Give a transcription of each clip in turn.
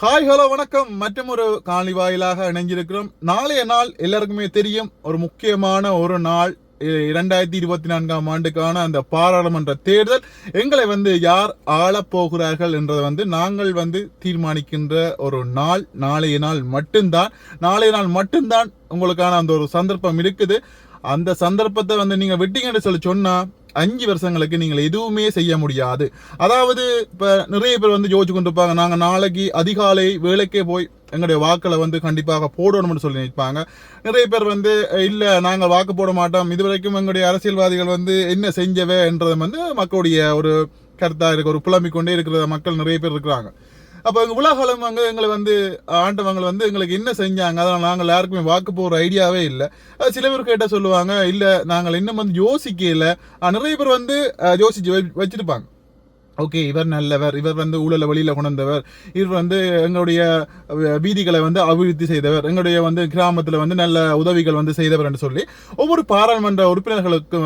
Hi hello வணக்கம். மற்றும் ஒரு காணொலி வாயிலாக இணைஞ்சிருக்கிறோம் நாளைய நாள் எல்லாருக்குமே தெரியும் ஒரு முக்கியமான ஒரு நாள். இரண்டாயிரத்தி இருபத்தி நான்காம் ஆண்டுக்கான அந்த பாராளுமன்ற தேர்தல். எங்களை வந்து யார் ஆளப் போகிறார்கள் என்றதை வந்து நாங்கள் வந்து தீர்மானிக்கின்ற ஒரு நாள். நாளைய நாள் மட்டும்தான். நாளைய நாள் மட்டும்தான் உங்களுக்கான அந்த ஒரு சந்தர்ப்பம் இருக்குது. அந்த சந்தர்ப்பத்தை வந்து நீங்கள் விட்டீங்கன்னு சொல்லி சொன்னால் அஞ்சு வருஷங்களுக்கு நீங்கள் எதுவுமே செய்ய முடியாது. அதாவது இப்போ நிறைய பேர் வந்து யோசிச்சு கொண்டிருப்பாங்க நாங்கள் நாளைக்கு அதிகாலை வேலைக்கே போய் எங்களுடைய வாக்களை வந்து கண்டிப்பாக போடணும்னு சொல்லி நினைப்பாங்க. நிறைய பேர் வந்து இல்லை நாங்கள் வாக்கு போட மாட்டோம். இதுவரைக்கும் எங்களுடைய அரசியல்வாதிகள் வந்து என்ன செஞ்சவே என்றது வந்து மக்களுடைய ஒரு கருத்தாக இருக்க ஒரு புலம்பிக் கொண்டே இருக்கிற மக்கள் நிறைய பேர் இருக்கிறாங்க. அப்போ எங்கள் உலகளம் எங்களை வந்து ஆண்டவங்க வந்து எங்களுக்கு என்ன செஞ்சாங்க? அதனால் நாங்கள் யாருக்குமே வாக்கு போகிற ஐடியாவே இல்லை. சில பேர் கேட்டால் சொல்லுவாங்க இல்லை நாங்கள் இன்னும் வந்து யோசிக்கல. நிறைய பேர் வந்து யோசிச்சு வச்சிருப்பாங்க. ஓகே இவர் நல்லவர் இவர் வந்து ஊழல வழியில் கொண்டவர் இவர் வந்து எங்களுடைய வீதிகளை வந்து அபிவிருத்தி செய்தவர் எங்களுடைய வந்து கிராமத்தில் வந்து நல்ல உதவிகள் வந்து செய்தவர் என்று சொல்லி ஒவ்வொரு பாராளுமன்ற உறுப்பினர்களுக்கு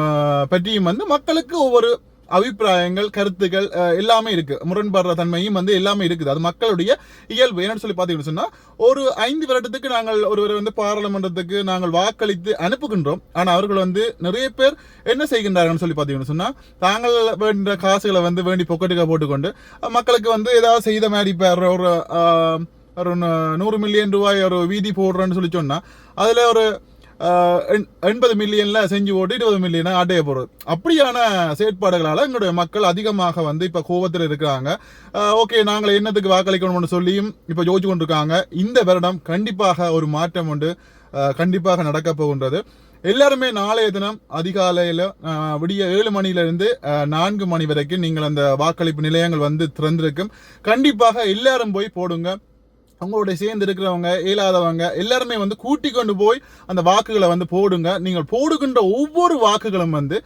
பற்றியும் வந்து மக்களுக்கு ஒவ்வொரு அபிப்பிராயங்கள் கருத்துக்கள் எல்லாமே இருக்கு. முரண்படுற தன்மையும் வந்து எல்லாமே இருக்குது. அது மக்களுடைய இயல்பு. என்னன்னு சொல்லி பார்த்தீங்கன்னு சொன்னா ஒரு ஐந்து வருடத்துக்கு நாங்கள் ஒருவரை வந்து பாராளுமன்றத்துக்கு நாங்கள் வாக்களித்து அனுப்புகின்றோம். ஆனால் அவர்கள் வந்து நிறைய பேர் என்ன செய்கின்றார்கள் சொல்லி பார்த்தீங்கன்னு சொன்னா தாங்கள் வேண்ட காசுகளை வந்து வேண்டி பொக்கெட்டுக்க போட்டுக்கொண்டு மக்களுக்கு வந்து ஏதாவது செய்த மாதிரி இப்போ ஒரு ஒரு நூறு மில்லியன் ரூபாய் ஒரு வீதி போடுறேன்னு சொல்லி சொன்னா அதுல ஒரு எண்பது மில்லியன்ல செஞ்சு போட்டு இருபது மில்லியனை அடைய போறது அப்படியான செயற்பாடுகளால எங்களுடைய மக்கள் அதிகமாக வந்து இப்ப கோபத்தில் இருக்கிறாங்க. ஓகே நாங்கள் என்னத்துக்கு வாக்களிக்கணும்னு சொல்லியும் இப்ப யோசிச்சு கொண்டிருக்காங்க. இந்த வருடம் கண்டிப்பாக ஒரு மாற்றம் உண்டு. கண்டிப்பாக நடக்க போகின்றது. எல்லாருமே நாளைய தினம் அதிகாலையில் விடிய ஏழு மணியிலிருந்து நான்கு மணி வரைக்கும் நீங்கள் அந்த வாக்களிப்பு நிலையங்கள் வந்து திறந்திருக்கும். கண்டிப்பாக எல்லாரும் போய் போடுங்க. உங்களுடைய சேர்ந்து இருக்கிறவங்க இயலாதவங்க எல்லாருமே வந்து கூட்டி கொண்டு போய் அந்த வாக்குகளை வந்து போடுங்க. நீங்கள் போடுகின்ற ஒவ்வொரு வாக்குகளும் வந்து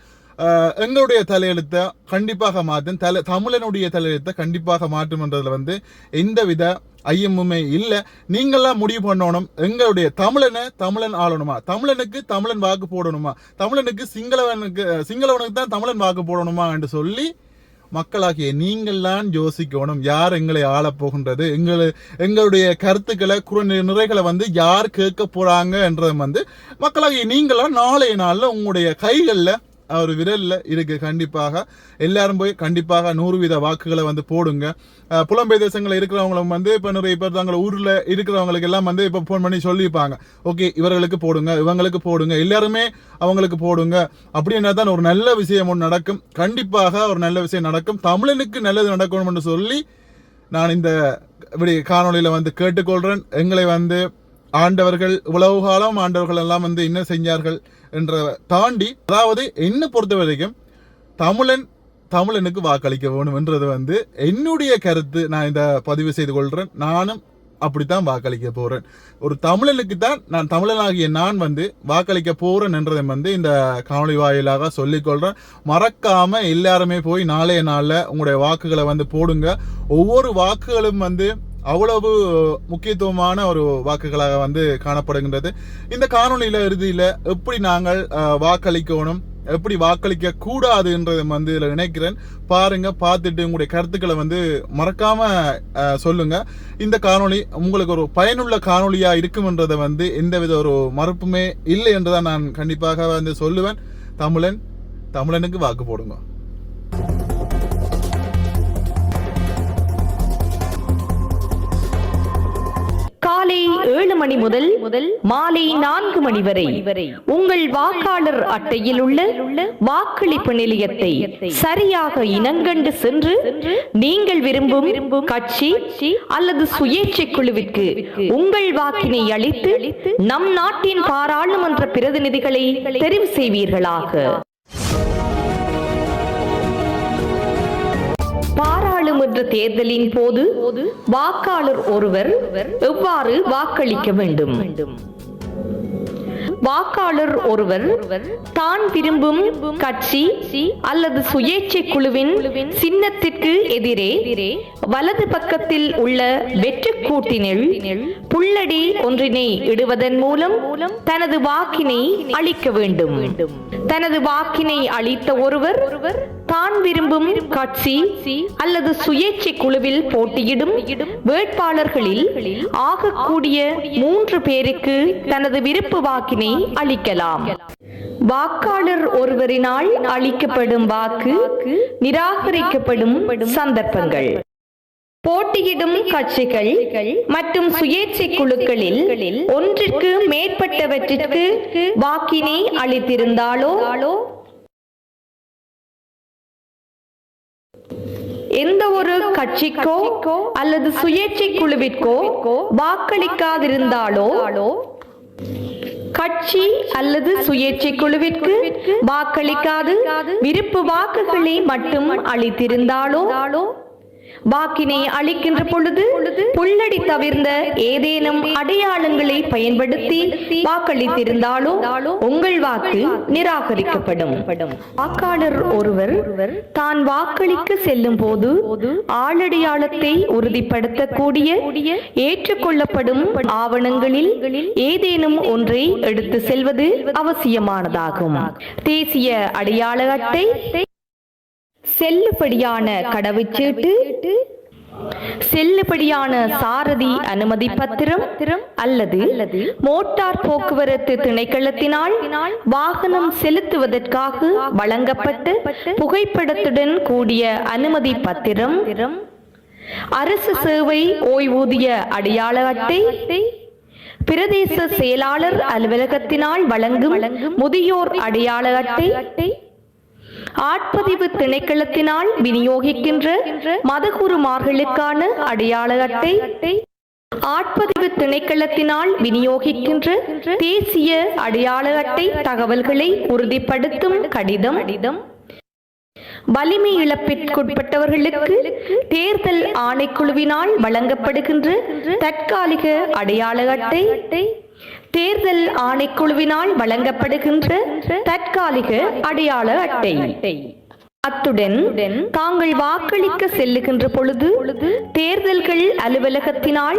எங்களுடைய தலையெழுத்தை கண்டிப்பாக மாற்றும். தலை தமிழனுடைய தலையெழுத்தை கண்டிப்பாக மாற்றும்ன்றதுல வந்து எந்தவித ஐயமுமே இல்லை. நீங்களாம் முடிவு பண்ணணும். எங்களுடைய தமிழனை தமிழன் ஆளணுமா? தமிழனுக்கு தமிழன் வாக்கு போடணுமா? தமிழனுக்கு சிங்களவனுக்கு சிங்களவனுக்கு தான் தமிழன் வாக்கு போடணுமா என்று சொல்லி மக்களாகிய நீங்கள்தான் யோசிக்கணும். யார் எங்களை ஆள போகின்றது எங்களை எங்களுடைய கருத்துக்களை குறை நிறைகளை வந்து யார் கேட்க போறாங்க என்றது வந்து மக்களாகிய நீங்களாம் நாளைய நாளில் உங்களுடைய கைகளில் ஒரு விரலில் இருக்குது கண்டிப்பாக. எல்லாரும் போய் கண்டிப்பாக நூறு வீத வாக்குகளை வந்து போடுங்க. அஹ், புலம்பெயர் தேசங்களில் இருக்கிறவங்களும் வந்து இப்போ நிறைய பேர் தங்கள் ஊரில் இருக்கிறவங்களுக்கு எல்லாம் வந்து இப்போ ஃபோன் பண்ணி சொல்லியிருப்பாங்க ஓகே இவர்களுக்கு போடுங்க இவங்களுக்கு போடுங்க எல்லாருமே அவங்களுக்கு போடுங்க. அப்படின்னா தான் ஒரு நல்ல விஷயம் ஒன்று நடக்கும். கண்டிப்பாக ஒரு நல்ல விஷயம் நடக்கும். தமிழனுக்கு நல்லது நடக்கணும்னு சொல்லி நான் இந்த இப்படி காணொலியில் வந்து கேட்டுக்கொள்கிறேன் எங்களை வந்து ஆண்டவர்கள் உளவு காலம் ஆண்டவர்கள் எல்லாம் வந்து என்ன செஞ்சார்கள் என்ற தாண்டி அதாவது என்ன பொறுத்த வரைக்கும் தமிழன் தமிழனுக்கு வாக்களிக்க வேணும் என்றது வந்து என்னுடைய கருத்து. நான் இந்த பதிவு செய்து கொள்கிறேன் நானும் அப்படித்தான் வாக்களிக்க போறேன். ஒரு தமிழனுக்கு தான் நான் தமிழனாகிய நான் வந்து வாக்களிக்க போறேன் என்றதை வந்து இந்த காணொலி வாயிலாக சொல்லிக்கொள்றேன் மறக்காம எல்லாருமே போய் நாளைய நாளில் உங்களுடைய வாக்குகளை வந்து போடுங்க. ஒவ்வொரு வாக்குகளும் வந்து அவ்வளவு முக்கியத்துவமான ஒரு வாக்குகளாக வந்து காணப்படுகின்றது. இந்த காணொளியில இறுதியில எப்படி நாங்கள் வாக்களிக்கணும் எப்படி வாக்களிக்க கூடாதுன்றதை வந்து இதில் நினைக்கிறேன். பாருங்க பார்த்துட்டு உங்களுடைய கருத்துக்களை வந்து மறக்காம சொல்லுங்க. இந்த காணொளி உங்களுக்கு ஒரு பயனுள்ள காணொலியா இருக்கும்ன்றதை வந்து எந்தவித ஒரு மறுப்புமே இல்லை என்றுதான் நான் கண்டிப்பாக வந்து சொல்லுவேன். தமிழன் தமிழனுக்கு வாக்கு போடுங்க. மணி முதல் முதல் மாலை நான்கு மணி வரை உங்கள் வாக்காளர் அட்டையில் உள்ள வாக்களிப்பு நிலையத்தை சரியாக இனங்கண்டு சென்று நீங்கள் விரும்பும் கட்சி அல்லது சுயேட்சை குழுவிற்கு உங்கள் வாக்கினை அளித்து நம் நாட்டின் பாராளுமன்ற பிரதிநிதிகளை தெரிவு செய்வீர்களாக. பாராளுமன்ற தேர்தலின் போது வாக்காளர் ஒருவர் எவ்வாறு வாக்களிக்க வேண்டும்? வாக்காளர் ஒருவர் தான் விரும்பும் கட்சி அல்லது சுயேட்சை குழுவின் சின்னத்திற்கு எதிரே வலது பக்கத்தில் உள்ள வெற்று கூட்டினில் புள்ளடி ஒன்றினை இடுவதன் மூலம் தனது வாக்கினை அளிக்க வேண்டும். தனது வாக்கினை அளித்த ஒருவர் தான் விரும்பும் கட்சி அல்லது சுயேட்சை குழுவில் போட்டியிடும் வேட்பாளர்களில் ஆகக்கூடிய மூன்று பேருக்கு தனது விருப்பு வாக்கினை அளிக்கலாம். வாக்காளர் ஒருவரினால் அளிக்கப்படும் வாக்கு நிராகரிக்கப்படும் சந்தர்ப்பங்கள். போட்டியிடும் கட்சிகள் மற்றும் சுயேட்சை குழுக்களில் ஒன்றிற்கு மேற்பட்டவற்றிற்கு வாக்கினை அளித்திருந்தாலோ எந்த ஒரு கட்சிக்கோ அல்லது சுயேட்சை குழுவிற்கோ வாக்களிக்காதிருந்தாலோ கட்சி அல்லது சுயேட்சை குழுவிற்கு வாக்களிக்காது. விருப்பு வாக்குகளை மட்டும் அளித்திருந்தாலோ வாக்கினை அளிக்கின்ற பொழுது புள்ளடி தவிர்ந்த ஏதேனும் அடையாளங்களை பயன்படுத்தி வாக்களித்திருந்தாலோ உங்கள் வாக்கு நிராகரிக்கப்படும். வாக்காளர் ஒருவர் தான் வாக்களிக்க செல்லும் போது ஆளடையாளத்தை உறுதிப்படுத்தக்கூடிய ஏற்றுக்கொள்ளப்படும் ஆவணங்களில் ஏதேனும் ஒன்றை எடுத்து செல்வது அவசியமானதாகும். தேசிய அடையாள அட்டை செல்லுபடியான கடவுச்சீட்டு செல்லுபடியான சாரதி அனுமதி பத்திரம் அல்லது மோட்டார் போக்குவரத்து திணைக்களத்தினால் வாகனம் செலுத்துவதற்காக வழங்கப்பட்ட புகைப்படத்துடன் கூடிய அனுமதி பத்திரம் அரசு சேவை ஓய்வூதிய அடையாள அட்டை பிரதேச செயலாளர் அலுவலகத்தினால் வழங்கும் முதியோர் அடையாள அட்டை ஆட்பதிவு திணைக்களத்தினால் விநியோகிக்கின்ற மதகுருமார்களுக்கான அடையாள அட்டை ஆட்பதிவு திணைக்களத்தினால் விநியோகிக்கின்ற தேசிய அடையாள அட்டை தகவல்களை உறுதிப்படுத்தும் கடிதம். வலிமை இழப்பிற்குட்பட்டவர்களுக்கு தேர்தல் ஆணைக்குழுவினால் வழங்கப்படுகின்ற தற்காலிக அடையாள அட்டை தேர்தல் ஆணைக்குழுவினால் வழங்கப்படுகின்ற தற்காலிக அடையாள அட்டை. அத்துடன் தாங்கள் வாக்களிக்க செல்லுகின்ற பொழுது தேர்தல்கள் அலுவலகத்தினால்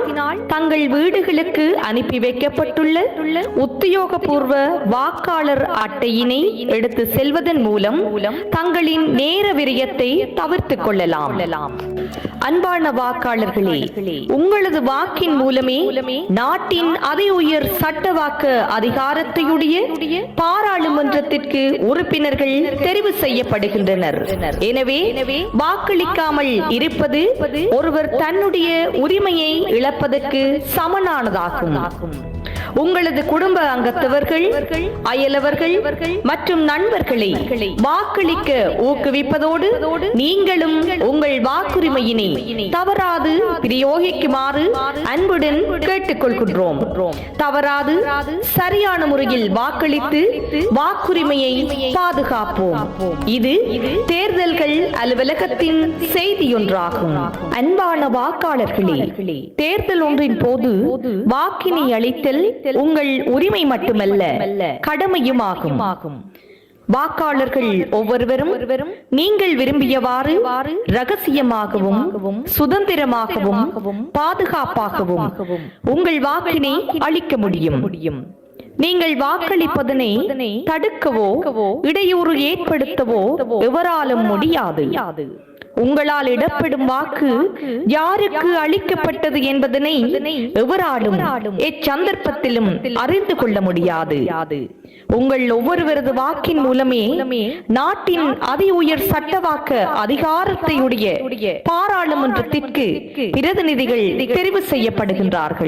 தங்கள் வீடுகளுக்கு அனுப்பி வைக்கப்பட்டுள்ள உத்தியோகபூர்வ வாக்காளர் அட்டையினை எடுத்து செல்வதன் மூலம் தங்களின் நேர விரயத்தை தவிர்த்துக் கொள்ளலாம். அன்பான வாக்காளர்களே உங்களது வாக்கின் மூலமே நாட்டின் அதி உயர் சட்ட வாக்கு அதிகாரத்தையுடைய பாராளுமன்றத்திற்கு உறுப்பினர்கள் தெரிவு செய்யப்படுகின்றனர். எனவே வாக்களிக்காமல் இருப்பது ஒருவர் தன்னுடைய உரிமையை இழப்பதற்கு சமனானதாகும். உங்களது குடும்ப அங்கத்தவர்கள் அயலவர்கள் மற்றும் நண்பர்களை வாக்களிக்க ஊக்குவிப்பதோடு நீங்களும் உங்கள் வாக்குரிமையினை தவறாது பிரயோகிக்குமாறு அன்புடன் கேட்டுக்கொள்கின்றோம். தவறாது சரியான முறையில் வாக்களித்து வாக்குரிமையை பாதுகாப்போம். இது தேர்தல்கள் அலுவலகத்தின் செய்தியொன்றாகும். அன்பான வாக்காளர்களே தேர்தல் ஒன்றின் போது வாக்கினை அளித்தல் உங்கள் உரிமை மட்டுமல்ல கடமையும் ஆகும் வாக்காளர்கள் ஒவ்வொருவரும் நீங்கள் விரும்பியவாறு ரகசியமாகவும் சுதந்திரமாகவும் பாதுகாப்பாகவும் உங்கள் வாக்கினை அளிக்க முடியும். நீங்கள் வாக்களிப்பதனை தடுக்கவோ இடையூறு ஏற்படுத்தவோ எவராலும் முடியாது. உங்களால் இடப்படும் வாக்கு யாருக்கு அளிக்கப்பட்டது என்பதனை எவராலும் எச்சந்தர்ப்பத்திலும் அறிந்து கொள்ள முடியாது. உங்கள் ஒவ்வொருவரது வாக்கின் மூலமே நாட்டின் அதி உயர் சட்டவாக்க அதிகாரத்தையுடைய பாராளுமன்றத்திற்கு பிரதிநிதிகள் தெரிவு செய்யப்படுகின்றார்கள்.